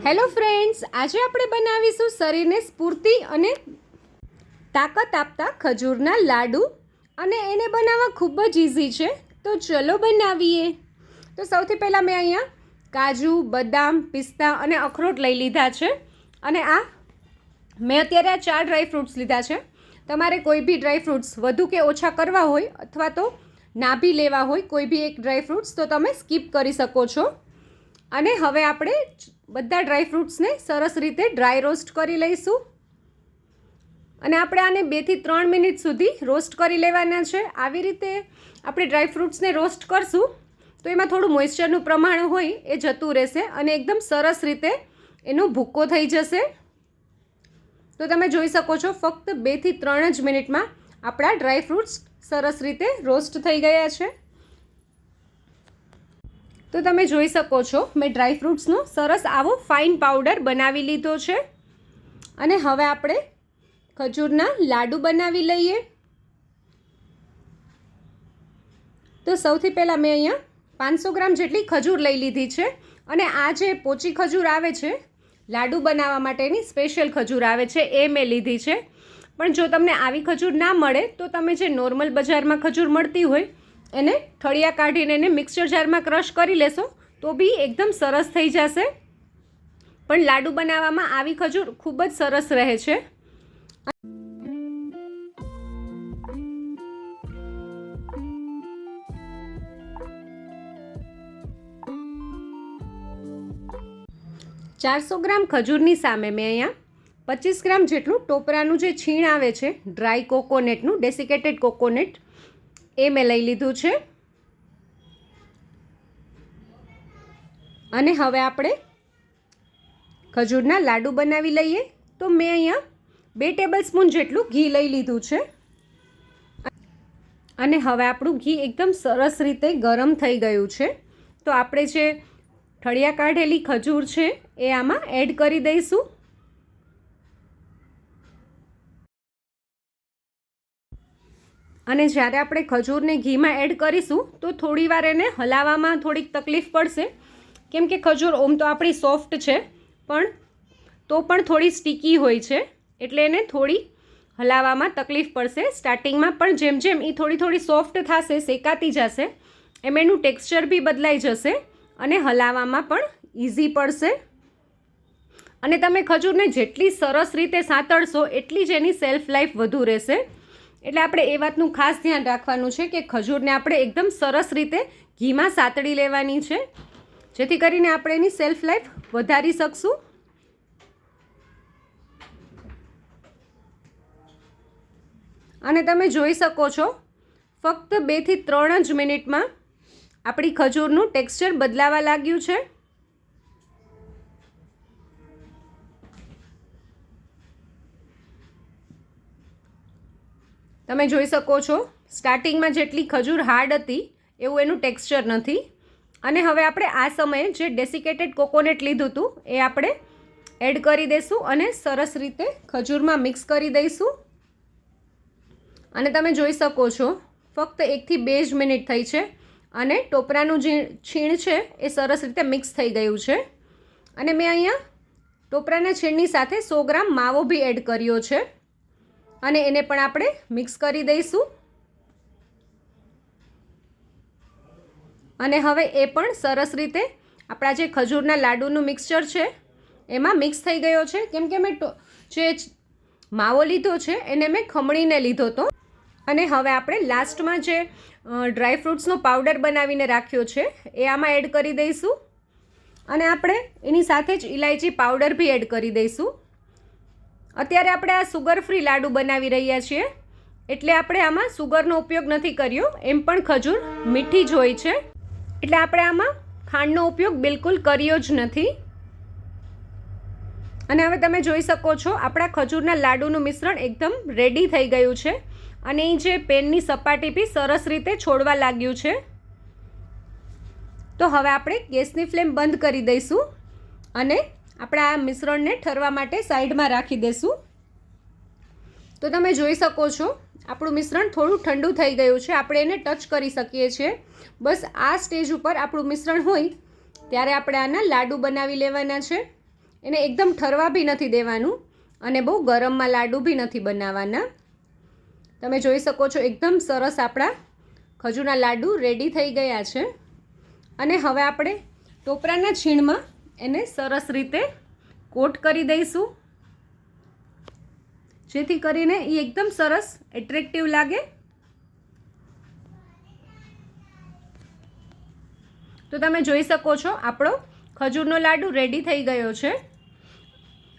Hello friends આજે આપણે બનાવીશું શરીરને સ્ફૂર્તિ અને તાકાત આપતા ખજૂરના લાડુ અને એને બનાવવા ખૂબ જ ઇઝી છે. તો ચલો બનાવીએ. તો સૌથી પહેલાં મેં અહીંયા કાજુ, બદામ, પિસ્તા અને અખરોટ લઈ લીધા છે. અને આ મેં અત્યારે આ ચાર ડ્રાય ફ્રૂટ્સ લીધા છે. તમારે કોઈ બી ડ્રાય ફ્રૂટ્સ વધુ કે ઓછા કરવા હોય અથવા તો ના બી લેવા હોય કોઈ બી એક ડ્રાય ફ્રૂટ્સ તો તમે સ્કીપ કરી શકો છો. અને હવે આપણે બધા ડ્રાય ફ્રૂટ્સને સરસ રીતે ડ્રાય રોસ્ટ કરી લઈશું. અને આપણે આને બેથી ત્રણ મિનિટ સુધી રોસ્ટ કરી લેવાના છે. આવી રીતે આપણે ડ્રાય ફ્રૂટ્સને રોસ્ટ કરશું. તો એમાં થોડું મોઇશ્ચરનું પ્રમાણ હોય એ જતું રહેશે અને એકદમ સરસ રીતે એનો ભૂક્કો થઈ જશે. તો તમે જોઈ શકો છો, ફક્ત બેથી ત્રણ જ મિનિટમાં આપણા ડ્રાય ફ્રૂટ્સ સરસ રીતે રોસ્ટ થઈ ગયા છે. તો તમે જોઈ શકો છો, મેં ડ્રાય ફ્રૂટ્સનો સરસ આવો ફાઇન પાવડર બનાવી લીધો છે. અને હવે આપણે ખજૂરના લાડુ બનાવી લઈએ. તો સૌથી પહેલાં મેં અહીંયા પાંચસો ગ્રામ જેટલી ખજૂર લઈ લીધી છે. અને આ જે પોચી ખજૂર આવે છે, લાડુ બનાવવા માટેની સ્પેશિયલ ખજૂર આવે છે, એ મેં લીધી છે. પણ જો તમને આવી ખજૂર ના મળે, તો તમે જે નોર્મલ બજારમાં ખજૂર મળતી હોય એને ઠળિયા કાઢીને એને મિક્સર જારમાં ક્રશ કરી લેશો, તો બી એકદમ સરસ થઈ જશે. પણ લાડુ બનાવવામાં આવી ખજૂર ખૂબ જ સરસ રહે છે. ચારસો ગ્રામ ખજૂરની સામે મેં અહીંયા પચીસ ગ્રામ જેટલું ટોપરાનું જે છીણ આવે છે ડ્રાય કોકોનેટનું ડેસિકેટેડ કોકોનેટ એ મેં લઈ લીધું છે. અને હવે આપણે ખજૂરના લાડુ બનાવી લઈએ. તો મેં અહીંયા બે ટેબલ સ્પૂન જેટલું ઘી લઈ લીધું છે. અને હવે આપણું ઘી એકદમ સરસ રીતે ગરમ થઈ ગયું છે. તો આપણે જે ઠળિયા કાઢેલી ખજૂર છે, એ આમાં એડ કરી દઈશું. અને જ્યારે આપણે ખજૂરને ઘીમાં એડ કરીશું, તો થોડી વાર એને હલાવવામાં થોડીક તકલીફ પડશે. કેમ કે ખજૂર ઓમ તો આપણી સોફ્ટ છે, પણ તો પણ થોડી સ્ટીકી હોય છે, એટલે એને થોડી હલાવવામાં તકલીફ પડશે. સ્ટાર્ટિંગમાં પણ જેમ જેમ એ થોડી થોડી સોફ્ટ થશે, શેકાતી જશે, એમ એનું ટેક્સચર બી બદલાઈ જશે અને હલાવવામાં પણ ઇઝી પડશે. અને તમે ખજૂરને જેટલી સરસ રીતે સાંતળશો, એટલી જ એની સેલ્ફ લાઈફ વધુ રહેશે. એટલે આપણે એ વાતનું ખાસ ધ્યાન રાખવાનું છે કે ખજૂરને આપણે એકદમ સરસ રીતે ઘીમાં સાતડી લેવાની છે. જેથી કરીને આપણે એની સેલ્ફ લાઈફ વધારી શકશું. અને તમે જોઈ શકો છો, ફક્ત બેથી ત્રણ જ મિનિટમાં આપણી ખજૂરનું ટેક્સચર બદલાવા લાગ્યું છે. તમે જોઈ શકો છો સ્ટાર્ટિંગમાં જેટલી ખજૂર હાર્ડ હતી, એવું એનું ટેક્સચર નથી. અને હવે આપણે આ સમયે જે ડેસિકેટેડ કોકોનેટ લીધું હતું, એ આપણે એડ કરી દઈશું અને સરસ રીતે ખજૂરમાં મિક્સ કરી દઈશું. અને તમે જોઈ શકો છો, ફક્ત એકથી બે જ મિનિટ થઈ છે અને ટોપરાનું જે છીણ છે, એ સરસ રીતે મિક્સ થઈ ગયું છે. અને મેં અહીંયા ટોપરાના છીણની સાથે સો ગ્રામ માવો બી એડ કર્યો છે. અને એને પણ આપણે મિક્સ કરી દઈશું. અને હવે એ પણ સરસ રીતે આપણા જે ખજૂરના લાડુનું મિક્સચર છે, એમાં મિક્સ થઈ ગયો છે. કેમ કે મેં જે માવો લીધો છે, એને મેં ખમણીને લીધો હતો અને હવે આપણે લાસ્ટમાં જે ડ્રાય ફ્રૂટ્સનો પાવડર બનાવીને રાખ્યો છે, એ આમાં એડ કરી દઈશું. અને આપણે એની સાથે જ ઇલાયચી પાવડર બી એડ કરી દઈશું. અત્યારે આપણે આ સુગર ફ્રી લાડુ બનાવી રહ્યા છીએ. એટલે આપણે આમાં સુગરનો ઉપયોગ નથી કર્યો. એમ પણ ખજૂર મીઠી જ હોય છે. એટલે આપણે આમાં ખાંડનો ઉપયોગ બિલકુલ કર્યો જ નથી. અને હવે તમે જોઈ શકો છો, આપણા ખજૂરના લાડુનું મિશ્રણ એકદમ રેડી થઈ ગયું છે. અને એ જે પેનની સપાટી બી સરસ રીતે છોડવા લાગ્યું છે. તો હવે આપણે ગેસની ફ્લેમ બંધ કરી દઈશું. અને આપણે આ મિશ્રણને ઠરવા માટે સાઈડમાં રાખી દેશું. તો તમે જોઈ શકો છો, આપણું મિશ્રણ થોડું ઠંડુ થઈ ગયું છે. આપણે એને ટચ કરી શકીએ છીએ. બસ આ સ્ટેજ ઉપર આપણું મિશ્રણ હોય, ત્યારે આપણે આના લાડુ બનાવી લેવાના છે. એને એકદમ ઠરવા બી નથી દેવાનું અને બહુ ગરમમાં લાડુ બી નથી બનાવવાના. તમે જોઈ શકો છો, એકદમ સરસ આપણા ખજૂરના લાડુ રેડી થઈ ગયા છે. અને હવે આપણે ટોપરાના છીણમાં એને સરસ રીતે કોટ કરી દઈશું. જેથી કરીને એ એકદમ સરસ એટ્રેક્ટિવ લાગે. તો તમે જોઈ શકો છો, આપણો ખજૂરનો લાડુ રેડી થઈ ગયો છે.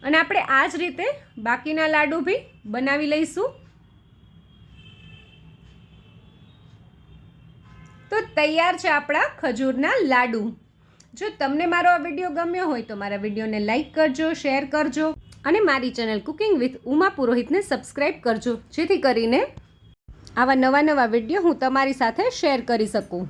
અને આપણે આ જ રીતે બાકીના લાડુ બી બનાવી લઈશું. તો તૈયાર છે આપણા ખજૂરના લાડુ. જો તમને મારો આ વીડિયો ગમ્યો હોય તો મારા વિડીયોને લાઇક કરજો, શેર કરજો અને મારી ચેનલ કુકિંગ વિથ ઉમા પુરોહિતને સબસ્ક્રાઈબ કરજો, જેથી કરીને આવા નવા નવા વીડિયો હું તમારી સાથે શેર કરી શકું.